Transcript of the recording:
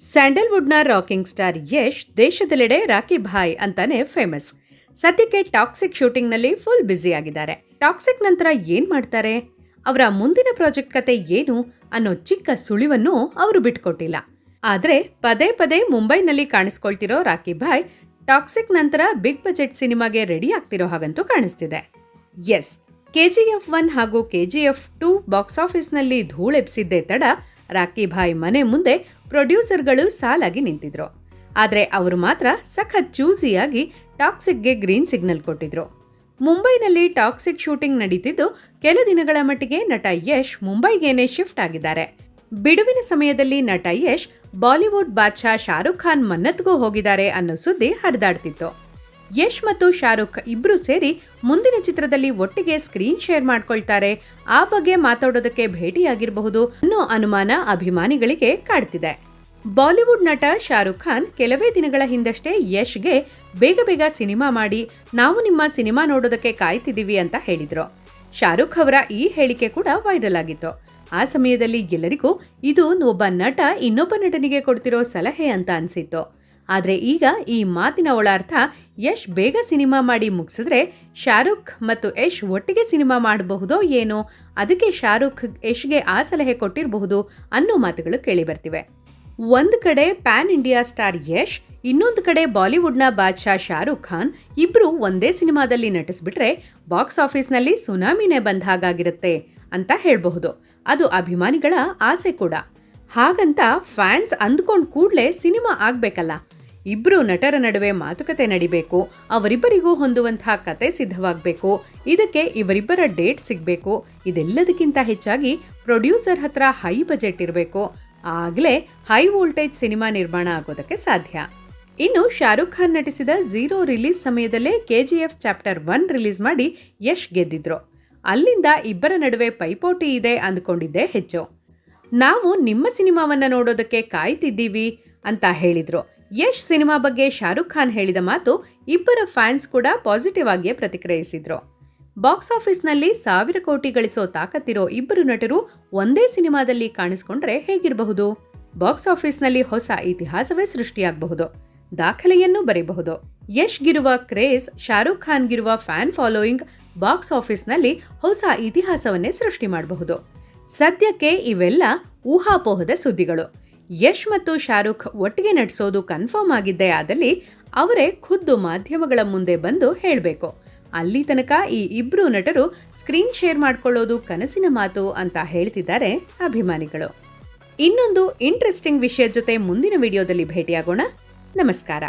ಸ್ಯಾಂಡಲ್ವುಡ್ನ rocking star Yash ದೇಶದೆಲ್ಲೆಡೆ ರಾಕಿ ಭಾಯ್ ಅಂತಾನೆ famous ಸದ್ಯಕ್ಕೆ ಟಾಕ್ಸಿಕ್ ಶೂಟಿಂಗ್ನಲ್ಲಿ ಫುಲ್ ಬ್ಯುಸಿ ಆಗಿದ್ದಾರೆ. ಟಾಕ್ಸಿಕ್ ನಂತರ ಏನ್ ಮಾಡ್ತಾರೆ? ಅವರ ಮುಂದಿನ ಪ್ರಾಜೆಕ್ಟ್ ಕತೆ ಏನು ಅನ್ನೋ ಚಿಕ್ಕ ಸುಳಿವನ್ನು ಅವರು ಬಿಟ್ಕೊಟ್ಟಿಲ್ಲ. ಆದ್ರೆ ಪದೇ ಪದೇ ಮುಂಬೈನಲ್ಲಿ ಕಾಣಿಸ್ಕೊಳ್ತಿರೋ ರಾಕಿ ಭಾಯ್ ಟಾಕ್ಸಿಕ್ ನಂತರ ಬಿಗ್ ಬಜೆಟ್ ಸಿನಿಮಾಗೆ ರೆಡಿ ಆಗ್ತಿರೋ ಹಾಗಂತೂ ಕಾಣಿಸ್ತಿದೆ. ಎಸ್ ಕೆಜಿಎಫ್ ಒನ್ ಹಾಗೂ ಕೆಜಿಎಫ್ ಟೂ ಬಾಕ್ಸ್ ಆಫೀಸ್ನಲ್ಲಿ ಧೂಳೆಬ್ಸಿದ್ದೇ ತಡ ರಾಕಿ ಭಾಯ್ ಮನೆ ಮುಂದೆ ಪ್ರೊಡ್ಯೂಸರ್ಗಳು ಸಾಲಾಗಿ ನಿಂತಿದ್ರು. ಆದರೆ ಅವರು ಮಾತ್ರ ಸಖತ್ ಚೂಸಿಯಾಗಿ ಟಾಕ್ಸಿಕ್ಗೆ ಗ್ರೀನ್ ಸಿಗ್ನಲ್ ಕೊಟ್ಟಿದ್ರು. ಮುಂಬೈನಲ್ಲಿ ಟಾಕ್ಸಿಕ್ ಶೂಟಿಂಗ್ ನಡೀತಿದ್ದು ಕೆಲ ದಿನಗಳ ಮಟ್ಟಿಗೆ ನಟ ಯಶ್ ಮುಂಬೈಗೇನೆ ಶಿಫ್ಟ್ ಆಗಿದ್ದಾರೆ. ಬಿಡುವಿನ ಸಮಯದಲ್ಲಿ ನಟ ಯಶ್ ಬಾಲಿವುಡ್ ಬಾದ್ಶಾ ಶಾರುಖ್ ಖಾನ್ ಮನ್ನತ್ಗೂ ಹೋಗಿದ್ದಾರೆ ಅನ್ನೋ ಸುದ್ದಿ ಹರಿದಾಡ್ತಿತ್ತು. ಯಶ್ ಮತ್ತು ಶಾರುಖ್ ಇಬ್ರು ಸೇರಿ ಮುಂದಿನ ಚಿತ್ರದಲ್ಲಿ ಒಟ್ಟಿಗೆ ಸ್ಕ್ರೀನ್ ಶೇರ್ ಮಾಡ್ಕೊಳ್ತಾರೆ. ಆ ಬಗ್ಗೆ ಮಾತಾಡೋದಕ್ಕೆ ಭೇಟಿಯಾಗಿರಬಹುದು ಅನ್ನೋ ಅನುಮಾನ ಅಭಿಮಾನಿಗಳಿಗೆ ಕಾಡ್ತಿದೆ. ಬಾಲಿವುಡ್ ನಟ ಶಾರುಖ್ ಖಾನ್ ಕೆಲವೇ ದಿನಗಳ ಹಿಂದಷ್ಟೇ ಯಶ್ಗೆ ಬೇಗ ಬೇಗ ಸಿನಿಮಾ ಮಾಡಿ, ನಾವು ನಿಮ್ಮ ಸಿನಿಮಾ ನೋಡೋದಕ್ಕೆ ಕಾಯ್ತಿದ್ದೀವಿ ಅಂತ ಹೇಳಿದ್ರು. ಶಾರುಖ್ ಅವರ ಈ ಹೇಳಿಕೆ ಕೂಡ ವೈರಲ್ ಆಗಿತ್ತು. ಆ ಸಮಯದಲ್ಲಿ ಎಲ್ಲರಿಗೂ ಇದು ಒಬ್ಬ ನಟ ಇನ್ನೊಬ್ಬ ನಟನಿಗೆ ಕೊಡ್ತಿರೋ ಸಲಹೆ ಅಂತ ಅನ್ಸಿತ್ತು. ಆದರೆ ಈಗ ಈ ಮಾತಿನ ಒಳಾರ್ಥ ಯಶ್ ಬೇಗ ಸಿನಿಮಾ ಮಾಡಿ ಮುಗಿಸಿದ್ರೆ ಶಾರುಖ್ ಮತ್ತು ಯಶ್ ಒಟ್ಟಿಗೆ ಸಿನಿಮಾ ಮಾಡಬಹುದೋ ಏನೋ, ಅದಕ್ಕೆ ಶಾರುಖ್ ಯಶ್ಗೆ ಆ ಸಲಹೆ ಕೊಟ್ಟಿರಬಹುದು ಅನ್ನೋ ಮಾತುಗಳು ಕೇಳಿಬರ್ತಿವೆ. ಒಂದು ಕಡೆ ಪ್ಯಾನ್ ಇಂಡಿಯಾ ಸ್ಟಾರ್ ಯಶ್, ಇನ್ನೊಂದು ಕಡೆ ಬಾಲಿವುಡ್ನ ಬಾದ್ಶಾ ಶಾರುಖ್ ಖಾನ್ ಇಬ್ಬರು ಒಂದೇ ಸಿನಿಮಾದಲ್ಲಿ ನಟಿಸ್ಬಿಟ್ರೆ ಬಾಕ್ಸ್ ಆಫೀಸ್ನಲ್ಲಿ ಸುನಾಮಿನೇ ಬಂದ ಹಾಗಾಗಿರುತ್ತೆ ಅಂತ ಹೇಳಬಹುದು. ಅದು ಅಭಿಮಾನಿಗಳ ಆಸೆ ಕೂಡ. ಹಾಗಂತ ಫ್ಯಾನ್ಸ್ ಅಂದ್ಕೊಂಡು ಕೂಡಲೇ ಸಿನಿಮಾ ಆಗ್ಬೇಕಲ್ಲ. ಇಬ್ರು ನಟರ ನಡುವೆ ಮಾತುಕತೆ ನಡಿಬೇಕು, ಅವರಿಬ್ಬರಿಗೂ ಹೊಂದುವಂತಹ ಕತೆ ಸಿದ್ಧವಾಗಬೇಕು, ಇದಕ್ಕೆ ಇವರಿಬ್ಬರ ಡೇಟ್ ಸಿಗಬೇಕು, ಇದೆಲ್ಲದಕ್ಕಿಂತ ಹೆಚ್ಚಾಗಿ ಪ್ರೊಡ್ಯೂಸರ್ ಹತ್ರ ಹೈ ಬಜೆಟ್ ಇರಬೇಕು, ಆಗಲೇ ಹೈ ವೋಲ್ಟೇಜ್ ಸಿನಿಮಾ ನಿರ್ಮಾಣ ಆಗೋದಕ್ಕೆ ಸಾಧ್ಯ. ಇನ್ನು ಶಾರುಖ್ ಖಾನ್ ನಟಿಸಿದ ಝೀರೋ ರಿಲೀಸ್ ಸಮಯದಲ್ಲೇ K G F chapter one release ಮಾಡಿ ಯಶ್ ಗೆದ್ದಿದ್ರು. ಅಲ್ಲಿಂದ ಇಬ್ಬರ ನಡುವೆ ಪೈಪೋಟಿ ಇದೆ ಅಂದ್ಕೊಂಡಿದ್ದೆ ಹೆಚ್ಚು. ನಾವು ನಿಮ್ಮ ಸಿನಿಮಾವನ್ನು ನೋಡೋದಕ್ಕೆ ಕಾಯ್ತಿದ್ದೀವಿ ಅಂತ ಹೇಳಿದ್ರು. ಯಶ್ ಸಿನಿಮಾ ಬಗ್ಗೆ ಶಾರುಖ್ ಖಾನ್ ಹೇಳಿದ ಮಾತು ಇಬ್ಬರ ಫ್ಯಾನ್ಸ್ ಕೂಡ ಪಾಸಿಟಿವ್ ಆಗಿಯೇ ಪ್ರತಿಕ್ರಿಯಿಸಿದ್ರು. ಬಾಕ್ಸ್ ಆಫೀಸ್ನಲ್ಲಿ ಸಾವಿರ ಕೋಟಿ ಗಳಿಸೋ ತಾಕತ್ತಿರೋ ಇಬ್ಬರು ನಟರು ಒಂದೇ ಸಿನಿಮಾದಲ್ಲಿ ಕಾಣಿಸ್ಕೊಂಡ್ರೆ ಹೇಗಿರಬಹುದು? ಬಾಕ್ಸ್ ಆಫೀಸ್ನಲ್ಲಿ ಹೊಸ ಇತಿಹಾಸವೇ ಸೃಷ್ಟಿಯಾಗಬಹುದು. ದಾಖಲೆಯನ್ನು ಬರೆಯಬಹುದು ಯಶ್ಗಿರುವ ಕ್ರೇಜ್, ಶಾರುಖ್ ಖಾನ್ಗಿರುವ ಫ್ಯಾನ್ ಫಾಲೋಯಿಂಗ್ ಬಾಕ್ಸ್ ಆಫೀಸ್ನಲ್ಲಿ ಹೊಸ ಇತಿಹಾಸವನ್ನೇ ಸೃಷ್ಟಿ ಮಾಡಬಹುದು. ಸದ್ಯಕ್ಕೆ ಇವೆಲ್ಲ ಊಹಾಪೋಹದ ಸುದ್ದಿಗಳು. ಯಶ್ ಮತ್ತು ಶಾರುಖ್ ಒಟ್ಟಿಗೆ ನಡೆಸೋದು ಕನ್ಫರ್ಮ್ ಆಗಿದ್ದೇ ಆದಲ್ಲಿ ಅವರೇ ಖುದ್ದು ಮಾಧ್ಯಮಗಳ ಮುಂದೆ ಬಂದು ಹೇಳಬೇಕು. ಅಲ್ಲಿ ತನಕ ಈ ಇಬ್ಬರು ನಟರು ಸ್ಕ್ರೀನ್ ಶೇರ್ ಮಾಡ್ಕೊಳ್ಳೋದು ಕನಸಿನ ಮಾತು ಅಂತ ಹೇಳ್ತಿದ್ದಾರೆ ಅಭಿಮಾನಿಗಳು. ಇನ್ನೊಂದು ಇಂಟ್ರೆಸ್ಟಿಂಗ್ ವಿಷಯದ ಜೊತೆ ಮುಂದಿನ ವಿಡಿಯೋದಲ್ಲಿ ಭೇಟಿಯಾಗೋಣ. ನಮಸ್ಕಾರ.